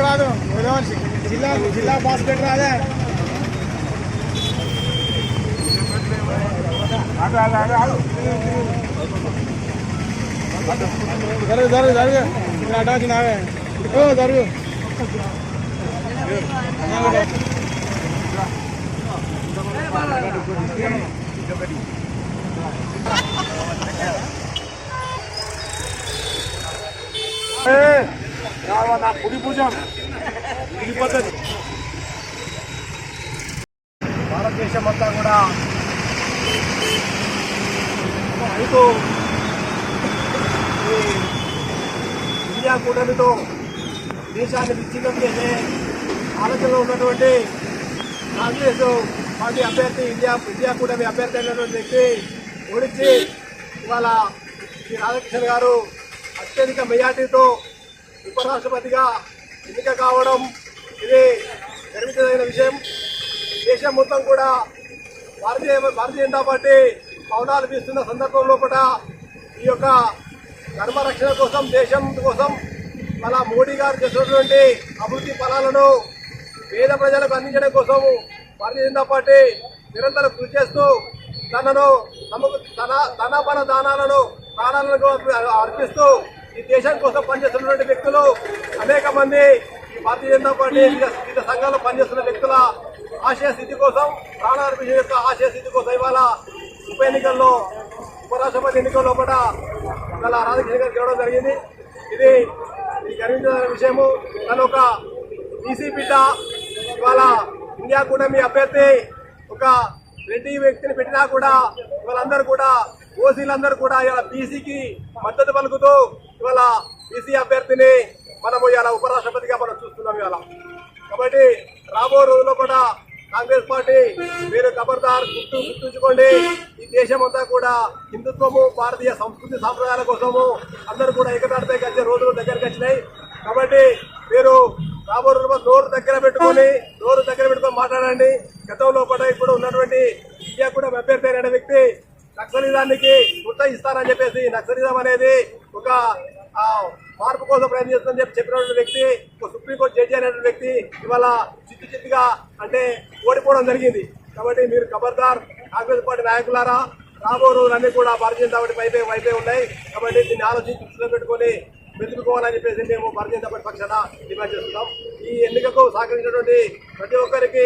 రాదు జిల్లా జిల్లా బాస్కెట్ రాదే జరుగు జరుగు జరుగు ఇక్కడ అడ్డా వచ్చినావే ఓ జరుగు నా కుడి భుజం పద్ధతి భారతదేశం అంతా కూడా రైతు ఇండియా కూటమితో దేశాన్ని విచ్ఛిన్నం చేసే ఆలోచనలో ఉన్నటువంటి కాంగ్రెస్ పార్టీ అభ్యర్థి ఇండియా ఇండియా కూటమి అభ్యర్థి అయినటువంటి వ్యక్తి ఓడించి ఇవాళ శ్రీ రాధాకృష్ణ గారు అత్యధిక మెజార్టీతో ఉపరాష్ట్రపతిగా ఎన్నిక కావడం ఇది గర్వించదగిన విషయం. దేశం మొత్తం కూడా భారతీయ భారతీయ జనతా పార్టీ పవనాలు వీస్తున్న సందర్భం లోపల ఈ యొక్క ధర్మరక్షణ కోసం దేశం కోసం మన మోడీ గారు చేసినటువంటి అభివృద్ధి ఫలాలను పేద ప్రజలకు అందించడం కోసం భారతీయ జనతా పార్టీ నిరంతరం కృషి చేస్తూ తనను తమకు తన తన బల దానాలను ప్రాణాలను అర్పిస్తూ ఈ దేశం కోసం పనిచేస్తున్నటువంటి వ్యక్తులు అనేక మంది ఈ భారతీయ జనతా పార్టీ వివిధ వివిధ సంఘాల్లో పనిచేస్తున్న వ్యక్తుల ఆశయ స్థితి కోసం ప్రాణాలు యొక్క ఆశయ స్థితి కోసం ఇవాళ ఉప ఎన్నికల్లో ఉపరాష్ట్రపతి ఎన్నికల్లో కూడా ఇవాళ రాధాకృష్ణ గారు గెలవడం జరిగింది. ఇది ఇది గర్వించిన విషయము. తను ఒక బీసీ బిడ్డ. ఇవాళ ఇండియా కూడా మీ అభ్యర్థి ఒక రెడ్డి వ్యక్తిని పెట్టినా కూడా వాళ్ళందరూ కూడా ఓసీలందరూ కూడా ఇలా బీసీకి మద్దతు పలుకుతూ ఇవాళ బీసీ అభ్యర్థిని మనము ఇలా ఉపరాష్ట్రపతిగా మనం చూస్తున్నాం ఇవాళ. కాబట్టి రాబో రోజుల్లో కూడా కాంగ్రెస్ పార్టీ మీరు ఖబర్దార్ గుర్తు గుర్తుంచుకోండి. ఈ దేశం అంతా కూడా హిందుత్వము భారతీయ సంస్కృతి సాంప్రదాయాల కోసము అందరూ కూడా ఏకతాటిపైకి కలిసే రోజులు దగ్గరికి వచ్చినాయి. కాబట్టి మీరు రాబో రోజుల్లో నోరు దగ్గర పెట్టుకొని పెట్టుకొని గతంలో కూడా ఇప్పుడు ఉన్నటువంటి ఇండియా కూడా అభ్యర్థి అయిన వ్యక్తి నక్సలిజానికి గుర్త చెప్పేసి నక్సలిజం అనేది ఒక మార్పు కోసం ప్రయత్నిస్తుందని చెప్పి చెప్పినటువంటి వ్యక్తి ఒక సుప్రీంకోర్టు జడ్జి అయినటువంటి వ్యక్తి ఇవాళ చిత్తు చిత్తుగా అంటే ఓడిపోవడం జరిగింది. కాబట్టి మీరు ఖబర్దార్ కాంగ్రెస్ పార్టీ నాయకులారా రాబో రోజులన్నీ కూడా భారతీయ జనతా పార్టీ వైపే వైపే ఉన్నాయి. కాబట్టి దీన్ని ఆలోచించి దృష్టిలో పెట్టుకొని మెదులుకోవాలని చెప్పేసి మేము భారతీయ జనతా పార్టీ పక్షాన డిమాండ్ చేస్తున్నాం. ఈ ఎన్నికకు సహకరించినటువంటి ప్రతి ఒక్కరికి